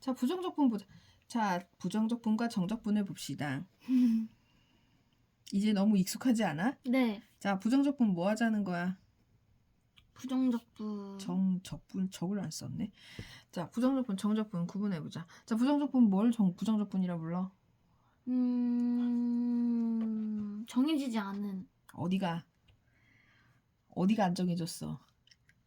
자, 부정적분 보자. 자, 부정적분과 정적분을 봅시다. 이제 너무 익숙하지 않아? 네. 자, 부정적분 뭐 하자는 거야? 부정적분. 정적분 적을 안 썼네. 자, 부정적분, 정적분 구분해 보자. 자, 부정적분 뭘 정, 부정적분이라 불러? 음. 정해지지 않은. 어디가 어디가 안 정해졌어?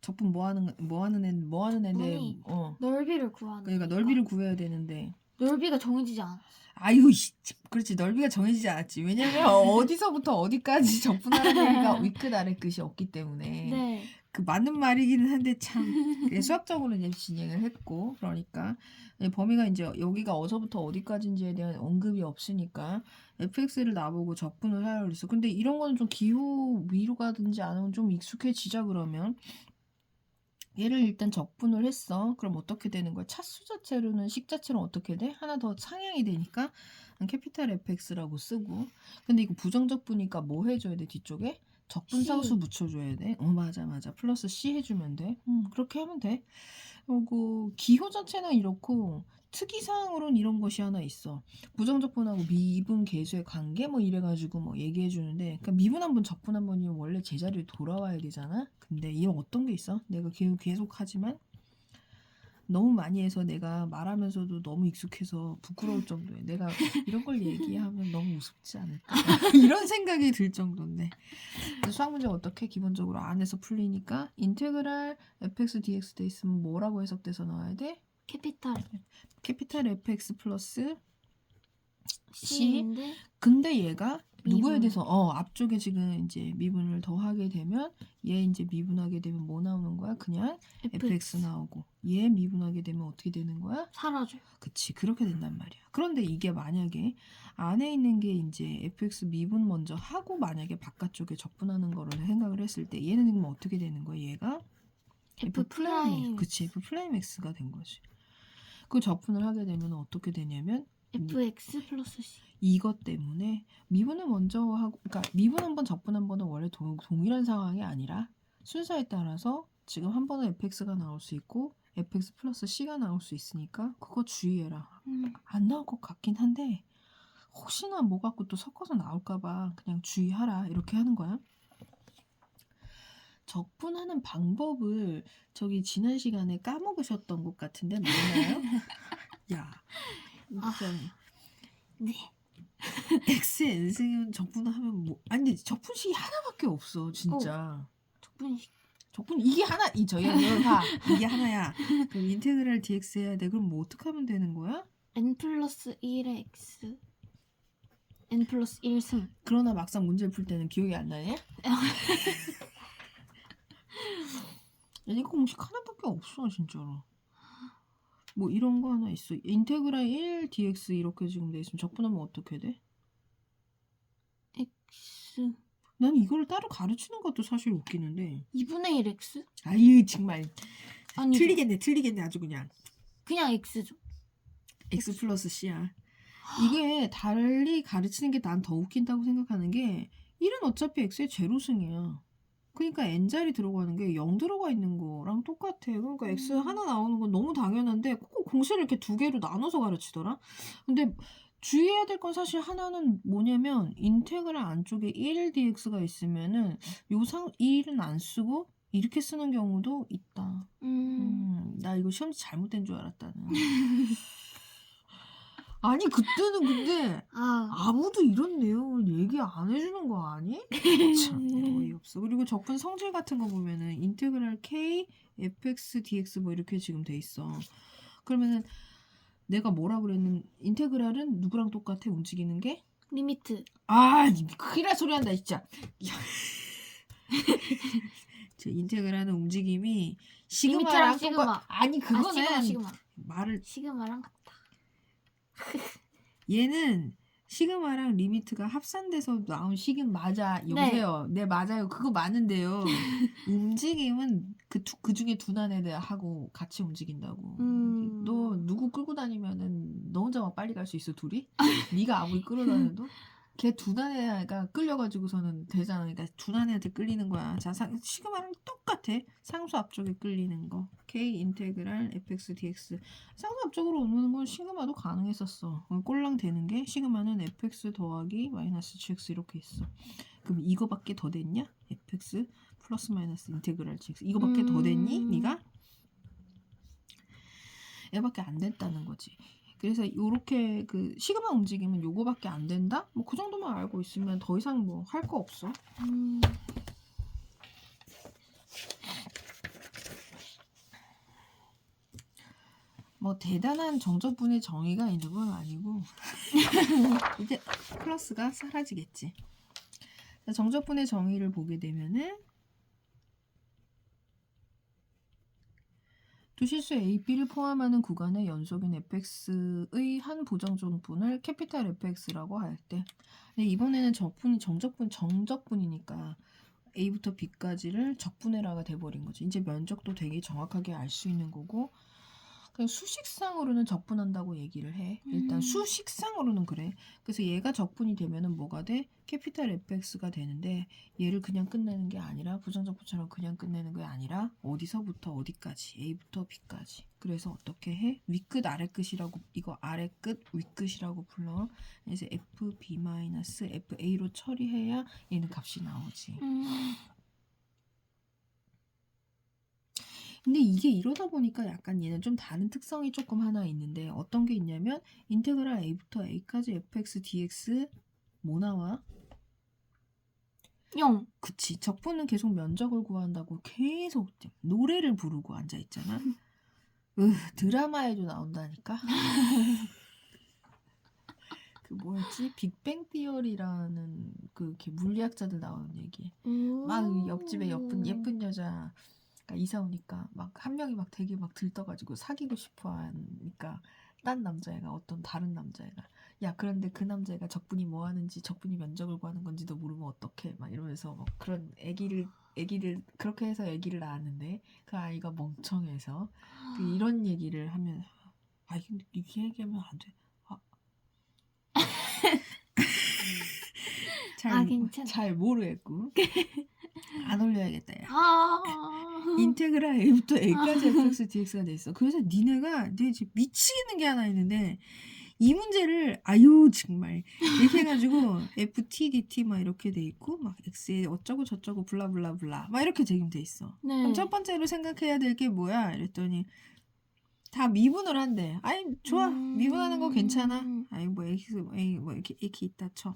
적분 뭐 하는 뭐 하는 애, 뭐 하는 애인데. 어. 넓이를 구하는. 그러니까 넓이를 구해야 되는데. 넓이가 정해지지 않아. 아유, 씨, 그렇지. 넓이가 정해지지 않았지. 왜냐면 어디서부터 어디까지 적분하는 얘기가 위끝 아래 끝이 없기 때문에. 네. 그 맞는 말이기는 한데 참 그게 수학적으로 이제 진행을 했고 그러니까 이 범위가 이제 여기가 어디서부터 어디까지인지에 대한 언급이 없으니까 fx를 나보고 적분을 하라고 그랬어. 근데 이런 거는 좀 기호 위로 가든지 아니면 좀 익숙해지자 그러면 얘를 일단 적분을 했어. 그럼 어떻게 되는 거야? 차수 자체로는 식 자체는 어떻게 돼? 하나 더 상향이 되니까 캐피탈 fx라고 쓰고 근데 이거 부정적분이니까 뭐 해줘야 돼 뒤쪽에? 적분 상수 C. 묻혀줘야 돼. 어 맞아 맞아. 플러스 C 해주면 돼. 음 그렇게 하면 돼. 그리고 기호 자체는 이렇고 특이사항으로는 이런 것이 하나 있어. 부정적 분하고 미분 계수의 관계 뭐 이래가지고 뭐 얘기해 주는데 그러니까 미분 한 번 적분 한 번이면 원래 제자리에 돌아와야 되잖아. 근데 이런 어떤 게 있어? 내가 계속 하지만 너무 많이 해서 내가 말하면서도 너무 익숙해서 부끄러울 정도에 내가 이런 걸 얘기하면 너무 우습지 않을까 이런 생각이 들 정도인데 수학 문제 어떻게 기본적으로 안에서 풀리니까 인테그랄 fx dx 돼 있으면 뭐라고 해석돼서 나와야 돼? 캐피탈 캐피탈 fx 플러스 C C인데 근데 얘가 누구에 미분. 대해서 어 앞쪽에 지금 이제 미분을 더하게 되면 얘 이제 미분하게 되면 뭐 나오는 거야? 그냥 fx 나오고 얘 미분하게 되면 어떻게 되는 거야? 사라져. 그치 그렇게 된단 말이야. 그런데 이게 만약에 안에 있는 게 이제 fx 미분 먼저 하고 만약에 바깥쪽에 적분하는 거를 생각을 했을 때 얘는 그럼 어떻게 되는 거야? 얘가 F 프라임. 그치 F 프라임 x가 된 거지. 그 적분을 하게 되면 어떻게 되냐면 fx 플러스 c. 이것 때문에 미분을 먼저 하고 그러니까 미분 한 번 적분 한 번은 원래 동, 동일한 상황이 아니라 순서에 따라서 지금 한 번은 fx가 나올 수 있고 fx 플러스 c가 나올 수 있으니까 그거 주의해라. 음. 안 나올 것 같긴 한데 혹시나 뭐 갖고 또 섞어서 나올까봐 그냥 주의하라 이렇게 하는 거야. 적분하는 방법을 저기 지난 시간에 까먹으셨던 것 같은데 맞나요? 야, 아. 네. x n승은 적분하면 뭐 아니 적분식이 하나밖에 없어 진짜. 적분식. 적분 이게 하나 이 저희 이걸 봐 이게 하나야. 그럼 인테그랄 dx 해야 돼. 그럼 뭐 어떻게 하면 되는 거야? n 플러스 1의 x. n 플러스 1승. 그러나 막상 문제를 풀 때는 기억이 안 나냐? 얘가 공식 하나밖에 없어 진짜로. 뭐 이런 거 하나 있어. 인테그랄 1 dx 이렇게 지금 돼 있으면 적분하면 어떻게 돼? x. 난 이걸 따로 가르치는 것도 사실 웃기는데. 2분의 1 x? 아유 정말 아니. 틀리겠네 틀리겠네 아주 그냥. 그냥 x죠. x 플러스 c야. 이게 달리 가르치는 게 난 더 웃긴다고 생각하는 게 1은 어차피 x의 제로승이야. 그러니까 n자리 들어가는 게 0 들어가 있는 거랑 똑같아. 그러니까 x 음. 하나 나오는 건 너무 당연한데 꼭 공식을 이렇게 두 개로 나눠서 가르치더라. 근데 주의해야 될 건 사실 하나는 뭐냐면 인테그랄 안쪽에 1 dx가 있으면은 요상 1은 안 쓰고 이렇게 쓰는 경우도 있다. 음. 음, 나 이거 시험 지 잘못된 줄 알았다는. 아니 그때는 근데 아. 아무도 이런 내용을 얘기 안 해주는 거 아니? 참 어이없어. 그리고 적분 성질 같은 거 보면은 인테그랄 k fx dx 뭐 이렇게 지금 돼 있어. 그러면은 내가 뭐라 그랬는 인테그랄은 누구랑 똑같아 움직이는 게? 리미트. 아 큰일 날 소리 한다 진짜. 인테그랄은 움직임이 시그마랑 시그마. 똑같. 아니 아, 그거는 시그마 시그마. 말을 시그마랑 같다. 얘는 시그마랑 리미트가 합산돼서 나온 식은 맞아. 여보세요. 네, 맞아요. 그거 맞는데요. 움직임은 그, 두- 그 중에 둔한 애들하고 같이 움직인다고. 음. 너 누구 끌고 다니면은 너 혼자 막 빨리 갈 수 있어, 둘이? 네가 아무리 끌어다녀도? 걔 두난애가 끌려가지고서는 되잖아. 그러니까 두난애한테 끌리는 거야. 자, 상, 시그마랑 똑같아. 상수 앞쪽에 끌리는 거. K 인테그랄 fx dx. 상수 앞쪽으로 오는 건 시그마도 가능했었어. 그럼 꼴랑 되는 게 시그마는 fx 더하기 마이너스 gx 이렇게 있어. 그럼 이거밖에 더 됐냐? fx 플러스 마이너스 인테그랄 gx. 이거밖에 더 됐니? 음. 네가? 얘밖에 안 됐다는 거지. 그래서 요렇게 그 시그마 움직임은 요거밖에 안 된다? 뭐 그 정도만 알고 있으면 더 이상 뭐 할 거 없어. 음. 뭐 대단한 정적분의 정의가 있는 건 아니고 이제 플러스가 사라지겠지. 자, 정적분의 정의를 보게 되면은 두 실수 A, B를 포함하는 구간의 연속인 fx의 한 부정적분을 캐피탈 fx라고 할 때. 근데 이번에는 적분이 정적분 정적분이니까 A부터 B까지를 적분해라가 돼버린 거지. 이제 면적도 되게 정확하게 알 수 있는 거고 그냥 수식상으로는 적분한다고 얘기를 해. 일단 음. 수식상으로는 그래. 그래서 얘가 적분이 되면은 뭐가 돼? 캐피탈 fx가 되는데 얘를 그냥 끝내는 게 아니라 부정적분처럼 그냥 끝내는 게 아니라 어디서부터 어디까지 a부터 b까지. 그래서 어떻게 해? 윗끝 아래끝이라고 이거 아래끝 윗끝이라고 불러. 그래서 fb-fa로 처리해야 얘는 값이 나오지. 음. 근데 이게 이러다 보니까 약간 얘는 좀 다른 특성이 조금 하나 있는데 어떤 게 있냐면 인테그랄 a부터 a까지 fx dx 뭐 나와? 0. 그치 적분은 계속 면적을 구한다고 계속 노래를 부르고 앉아 있잖아. 으 드라마에도 나온다니까. 그 뭐였지? 빅뱅 티어리라는 그 이렇게 물리학자들 나오는 얘기. 막 옆집에 예쁜 예쁜 여자 가 이사 오니까 막 한 명이 막 되게 막 들떠가지고 사귀고 싶어 하니까 딴 남자애가 어떤 다른 남자애가 야 그런데 그 남자애가 적분이 뭐 하는지 적분이 면적을 구하는 건지도 모르면 어떡해 막 이러면서 막 그런 애기를 애기를 그렇게 해서 애기를 낳았는데 그 아이가 멍청해서 그 이런 얘기를 하면 아 이거 이렇게 얘기하면 안 돼. 아. 잘, 아, 괜찮아. 잘 모르겠고 안 올려야겠다 야. 아. 인테그랄 A부터 A까지 fx dx가 돼 있어. 그래서 니네가 내 지금 미치겠는 게 하나 있는데 이 문제를 아유 정말 이렇게 해가지고 ft dt 막 이렇게 돼 있고 막 x에 어쩌고 저쩌고 블라블라블라 막 이렇게 지금 돼 있어. 네. 그럼 첫 번째로 생각해야 될 게 뭐야? 이랬더니 다 미분을 한대. 아니 좋아 음. 미분하는 거 괜찮아. 아니 뭐 x 뭐뭐 이렇게 이렇게 있다 쳐.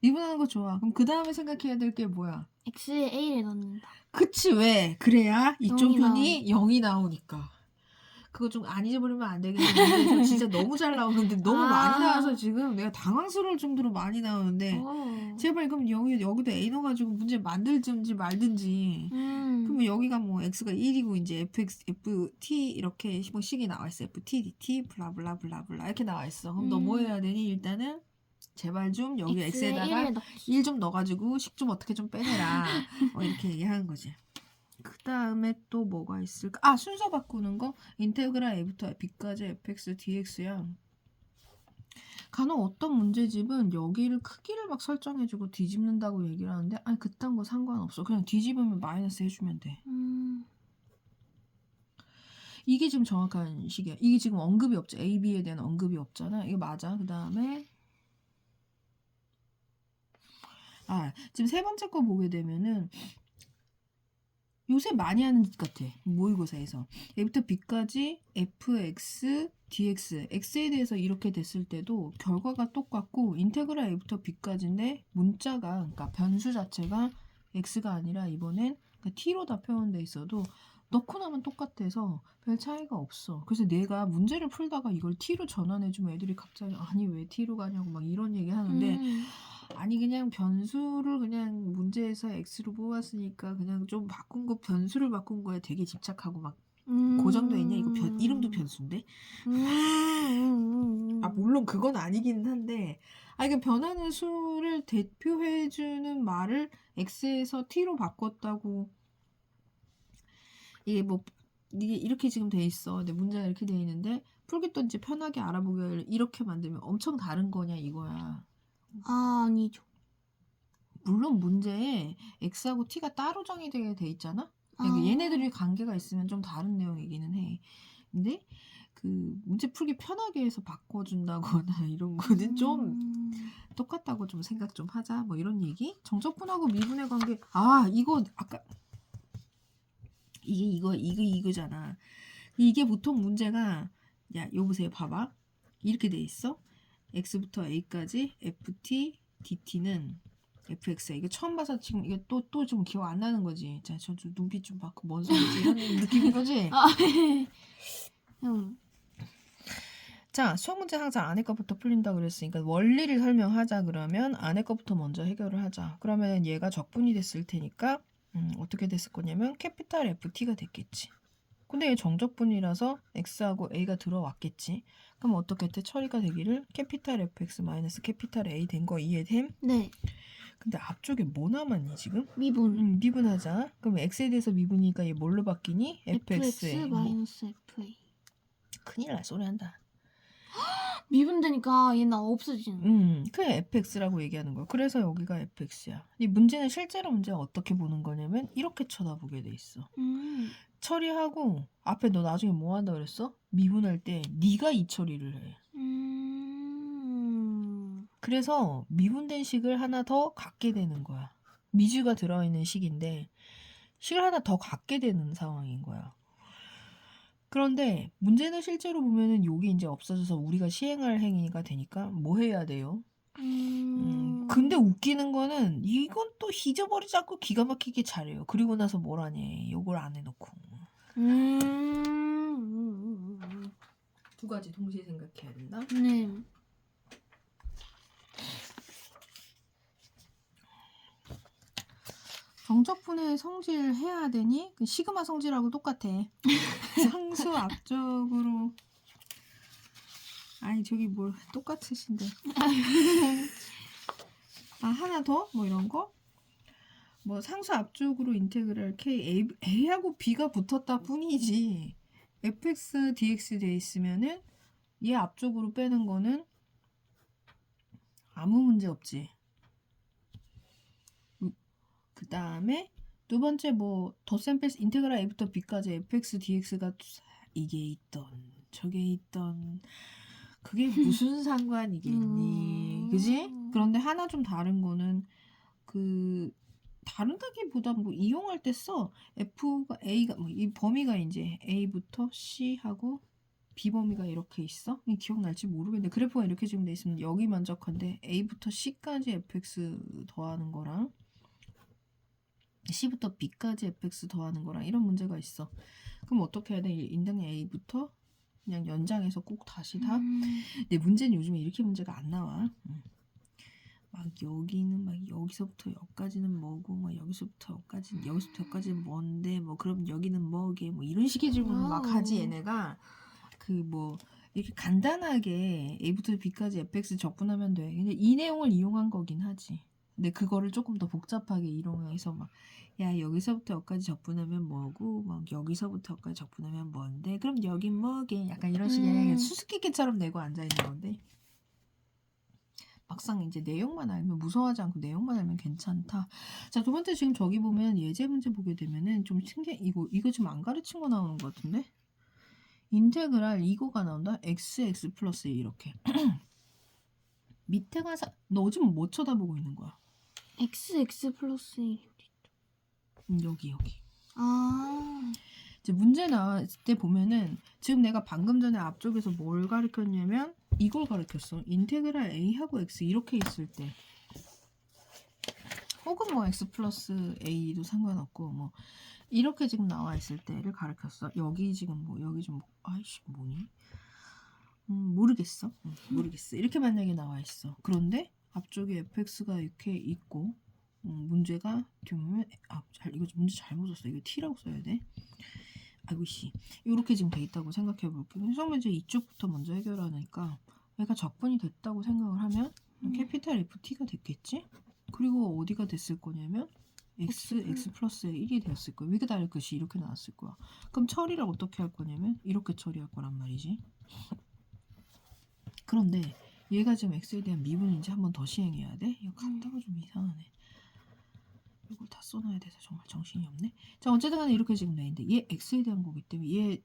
미분하는 거 좋아. 그럼 그 다음에 생각해야 될 게 뭐야? x에 a를 넣는다. 그치 왜? 그래야 이쪽 영이 편이 0이 나오니까. 그거 좀 안 잊어버리면 안 되겠는데 이거 진짜 너무 잘 나오는데 너무 아. 많이 나와서 지금 내가 당황스러울 정도로 많이 나오는데 오. 제발 그럼 여기 여기도 A 넣어가지고 문제 만들든지 말든지 음. 그러면 여기가 뭐 x가 1이고 이제 fx ft 이렇게 뭐 식이 나와 있어 ft dt 블라블라블라블라 이렇게 나와 있어 그럼 너뭐 음. 해야 되니 일단은 제발 좀 여기 x에 x에다가 1을 넣기. 1좀 넣어가지고 식 좀 어떻게 좀 빼내라. 어, 이렇게 얘기하는 거지. 그 다음에 또 뭐가 있을까? 아 순서 바꾸는 거 인테그랄 a부터 b까지 fx dx야. 간혹 어떤 문제집은 여기를 크기를 막 설정해주고 뒤집는다고 얘기를 하는데 아니 그딴 거 상관없어. 그냥 뒤집으면 마이너스 해주면 돼. 음. 이게 지금 정확한 식이야. 이게 지금 언급이 없죠. A, B에 대한 언급이 없잖아. 이게 맞아. 그 다음에 아 지금 세 번째 거 보게 되면은 요새 많이 하는 짓 같아. 모의고사에서 A부터 B까지 fx, dx, x에 대해서 이렇게 됐을 때도 결과가 똑같고 인테그랄 A부터 B까지인데 문자가 그러니까 변수 자체가 x가 아니라 이번엔 그러니까 t로 다 표현돼 있어도 넣고 나면 똑같아서 별 차이가 없어. 그래서 내가 문제를 풀다가 이걸 t로 전환해주면 애들이 갑자기 아니 왜 t로 가냐고 막 이런 얘기 하는데 음. 아니 그냥 변수를 그냥 문제에서 x로 뽑았으니까 그냥 좀 바꾼 거 변수를 바꾼 거에 되게 집착하고 막 음. 고정돼 있냐 이거 변, 이름도 변수인데 음. 음. 음. 아 물론 그건 아니긴 한데 아 이게 변하는 수를 대표해주는 말을 x에서 t로 바꿨다고 이게 뭐 이게 이렇게 지금 돼 있어 근데 문제가 이렇게 돼 있는데 풀겠던지 편하게 알아보기를 이렇게 만들면 엄청 다른 거냐 이거야 아 아니죠. 물론 문제에 x하고 t가 따로 정의되게 돼 있잖아. 그러니까 아. 얘네들이 관계가 있으면 좀 다른 내용이기는 해. 근데 그 문제 풀기 편하게 해서 바꿔준다거나 이런 거는 좀 음. 똑같다고 좀 생각 좀 하자. 뭐 이런 얘기. 정적분하고 미분의 관계. 아 이거 아까 이게 이거 이거 이거잖아. 이게 보통 문제가 야 여보세요 봐봐 이렇게 돼 있어. X부터 a까지 ft dt는 fx야. 이거 처음 봐서 지금 이거 또또 좀 기억 안 나는 거지. 자, 저 좀 눈빛 좀 바꿔 뭔 소리지 이런 느낌인 거지. 아, 음. 자, 수학 문제 항상 안에 거부터 풀린다 그랬으니까 원리를 설명하자 그러면 안에 거부터 먼저 해결을 하자. 그러면 얘가 적분이 됐을 테니까 음, 어떻게 됐을 거냐면 캐피탈 FT가 됐겠지. 근데 얘 정적분이라서 X하고 A가 들어왔겠지. 그럼 어떻게 돼? 처리가 되기를 캐피탈 FX 마이너스 캐피탈 A 된 거 이해됨? 네. 근데 앞쪽에 뭐 남았니 지금? 미분. 음, 미분하자. 그럼 X에 대해서 미분이니까 얘 뭘로 바뀌니? fx FX에. 마이너스 fa. 큰일 날 소리 한다. 미분되니까 얘는 없어지는. 음, 그게 fx라고 얘기하는 거야. 그래서 여기가 fx야. 이 문제는 실제로 문제가 어떻게 보는 거냐면 이렇게 쳐다보게 돼 있어. 음. 처리하고 앞에 너 나중에 뭐 한다 그랬어? 미분할 때 네가 이 처리를 해. 음. 그래서 미분된 식을 하나 더 갖게 되는 거야. 미주가 들어있는 식인데 식을 하나 더 갖게 되는 상황인 거야. 그런데 문제는 실제로 보면은 요게 이제 없어져서 우리가 시행할 행위가 되니까 뭐 해야 돼요? 음, 음. 근데 웃기는 거는 이건 또 잊어버리지 않고 기가 막히게 잘해요. 그리고 나서 뭘 하니? 요걸 안 해놓고. 음. 두 가지 동시에 생각해야 된다. 네. 정적분의 성질 해야 되니? 그 시그마 성질하고 똑같아. 상수 앞쪽으로. 아니 저기 뭘 똑같으신데. 아 하나 더? 뭐 이런 거? 뭐 상수 앞쪽으로 인테그랄 k a, a하고 b가 붙었다 뿐이지. fx dx 돼 있으면은 얘 앞쪽으로 빼는 거는 아무 문제 없지. 그 다음에 두 번째 뭐 덧셈 뺄 인테그랄 a부터 b까지 fx dx가 이게 있던 저게 있던 그게 무슨 상관이겠니 음. 그지 그런데 하나 좀 다른 거는 그 다른다기보다 뭐 이용할 때 써 f가 a가 뭐 이 범위가 이제 a부터 c 하고 b 범위가 이렇게 있어 이 기억날지 모르겠는데 그래프가 이렇게 지금 돼 있으면 여기 만족한데 a부터 c까지 fx 더하는 거랑 C부터 B까지 fx 더하는 거랑 이런 문제가 있어. 그럼 어떻게 해야 돼? 인당 A부터 그냥 연장해서 꼭 다시 다. 음. 근데 문제는 요즘에 이렇게 문제가 안 나와. 음. 막 여기는 막 여기서부터 여기까지는 뭐고 막 여기서부터 여기까지 여기서부터 여기까지는 뭔데 뭐 그럼 여기는 뭐게 뭐 이런 식의 질문을 막. 하지 얘네가 그 뭐 이렇게 간단하게 A부터 B까지 fx 적분하면 돼. 근데 이 내용을 이용한 거긴 하지. 근데 그거를 조금 더 복잡하게 이용해서 막 야 여기서부터 여기까지 적분하면 뭐고 막 여기서부터 여기까지 적분하면 뭔데 그럼 여긴 뭐게 약간 이런 식의 음. 수수께끼처럼 내고 앉아 있는 건데 막상 이제 내용만 알면 무서워하지 않고 내용만 알면 괜찮다. 자 두 번째 지금 저기 보면 예제 문제 보게 되면은 좀 신기해 이거 이거 지금 안 가르친 거 나오는 것 같은데 인테그랄 이거가 나온다 xx 플러스 이렇게 밑에가 사... 너 지금 뭐 쳐다보고 있는 거야? xx 플러스 1. 음, 여기 여기. 아. 이제 문제 나왔을 때 보면은 지금 내가 방금 전에 앞쪽에서 뭘 가르쳤냐면 이걸 가르쳤어. 인테그랄 a하고 x 이렇게 있을 때 혹은 뭐 x 플러스 a도 상관없고 뭐 이렇게 지금 나와 있을 때를 가르쳤어. 여기 지금 뭐 여기 좀 뭐- 아이씨 뭐니? 음, 모르겠어. 음, 모르겠어. 이렇게 만약에 나와 있어. 그런데 앞쪽에 fx가 이렇게 있고 음, 문제가 보면 아, 잘 이거 문제 잘못 썼어. 이거 t라고 써야 돼. 아이고 씨. 이렇게 지금 돼 있다고 생각해 볼게요. 해석 문제 이쪽부터 먼저 해결하니까 얘가 적분이 됐다고 생각을 하면 음. 캐피탈 FT가 됐겠지? 그리고 어디가 됐을 거냐면 x X. 플러스 1이 되었을 거야. 다를 것이 이렇게 나왔을 거야. 그럼 처리를 어떻게 할 거냐면 이렇게 처리할 거란 말이지. 그런데 얘가 지금 x에 대한 미분인지 한번 더 시행해야 돼? 이거 갖다가 좀 이상하네. 이걸 다 써놔야 돼서 정말 정신이 없네. 자 어쨌든 간에 이렇게 지금 돼 있는데 얘 x에 대한 거기 때문에 얘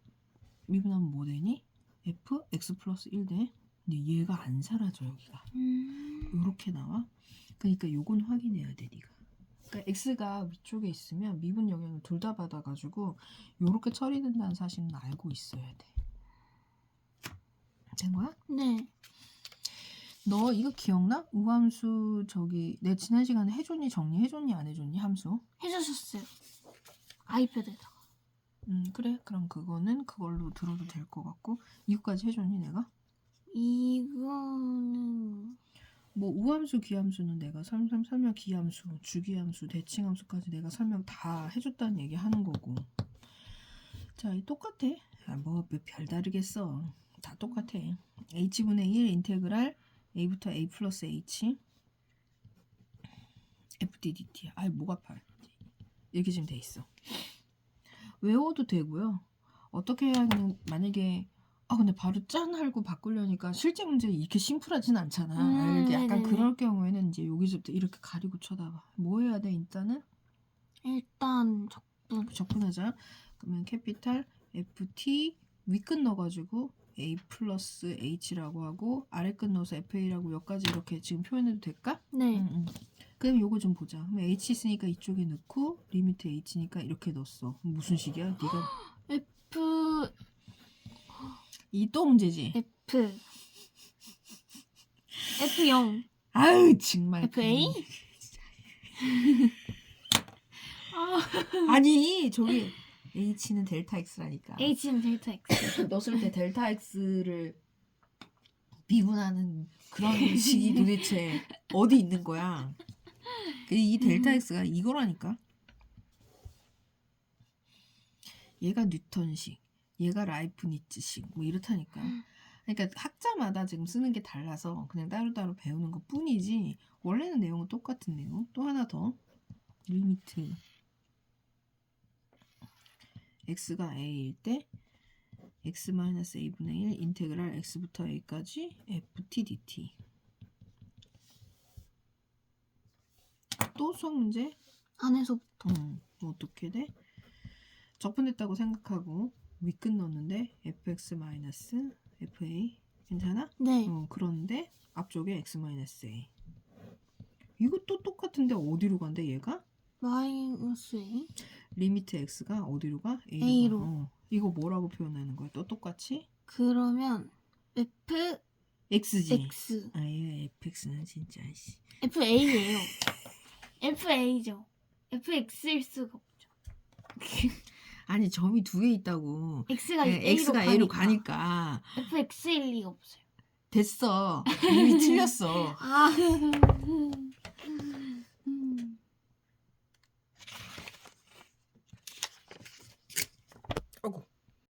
미분하면 뭐 되니? f x 플러스 1 돼. 근데 얘가 안 사라져 여기가. 음. 요렇게 나와. 그러니까 요건 확인해야 돼 네가. 그러니까 x가 위쪽에 있으면 미분 영향을 둘 다 받아가지고 요렇게 처리된다는 사실은 알고 있어야 돼. 된 거야? 네. 너 이거 기억나? 우함수 저기 내 지난 시간에 해줬니 정리 해줬니 안 해줬니 함수? 해주셨어요. 아이패드에다가. 음 그래 그럼 그거는 그걸로 들어도 될 것 같고 이거까지 해줬니 내가? 이거는 뭐 우함수 기함수는 내가 설명 설명 기함수 주기함수 대칭함수까지 내가 설명 다 해줬다는 얘기 하는 거고 자 이 똑같아 아, 뭐 별다르겠어 다 똑같아 h분의 1 인테그랄 a부터 a 플러스 h fddt 아이 목 아파 이렇게 지금 돼 있어 외워도 되고요 어떻게 해야 그냥 만약에 아 근데 바로 짠 하고 바꾸려니까 실제 문제 이렇게 심플하진 않잖아. 음, 이렇게 약간 네네네. 그럴 경우에는 이제 여기서부터 이렇게 가리고 쳐다봐. 뭐 해야 돼 일단은 일단 적분. 접근하자. 그러면 캐피탈 FT 윗끝 넣어가지고 A 플러스 H라고 하고 아래 끝 넣어서 FA라고 여기까지 이렇게 지금 표현해도 될까? 네. 응, 응. 그럼 요거 좀 보자. 그럼 H 있으니까 이쪽에 넣고 리미트 H니까 이렇게 넣었어. 무슨 식이야? 네가 F 이 또 문제지. F F0 아유 정말. FA? 그- 아, 아니 저기 H는 델타 X라니까. H는 델타 X. 넣었을 때 델타 X를 미분하는 그런 식이 도대체 어디 있는 거야? 그이 델타 X가 이거라니까? 얘가 뉴턴식 얘가 라이프니츠식 뭐 이렇다니까. 그러니까 학자마다 지금 쓰는 게 달라서 그냥 따로따로 배우는 것 뿐이지 원래는 내용은 똑같은 내용. 또 하나 더. 리미트 x가 a일 때 x-a분의 1 인테그랄 x부터 a까지 ft dt 또 수학 문제? 안에서부터 음, 어떻게 돼? 적분됐다고 생각하고 윗끝 넣었는데 fx 마이너스 fa 괜찮아? 네. 어, 그런데 앞쪽에 x-a 이것도 똑같은데 어디로 간대 얘가? 마이너스 A 리미트 x가 어디로 가? A로. A로. 가. 어. 이거 뭐라고 표현하는 거야? 또 똑같이? 그러면 F x지. X 아예 fx는 진짜 씨. F A예요. F A죠. F X일 수가 없죠. 아니 점이 두 개 있다고. X가 네, A로 x가 a로 가니까 F X일 리가 없어요. 됐어. 이미 틀렸어. 아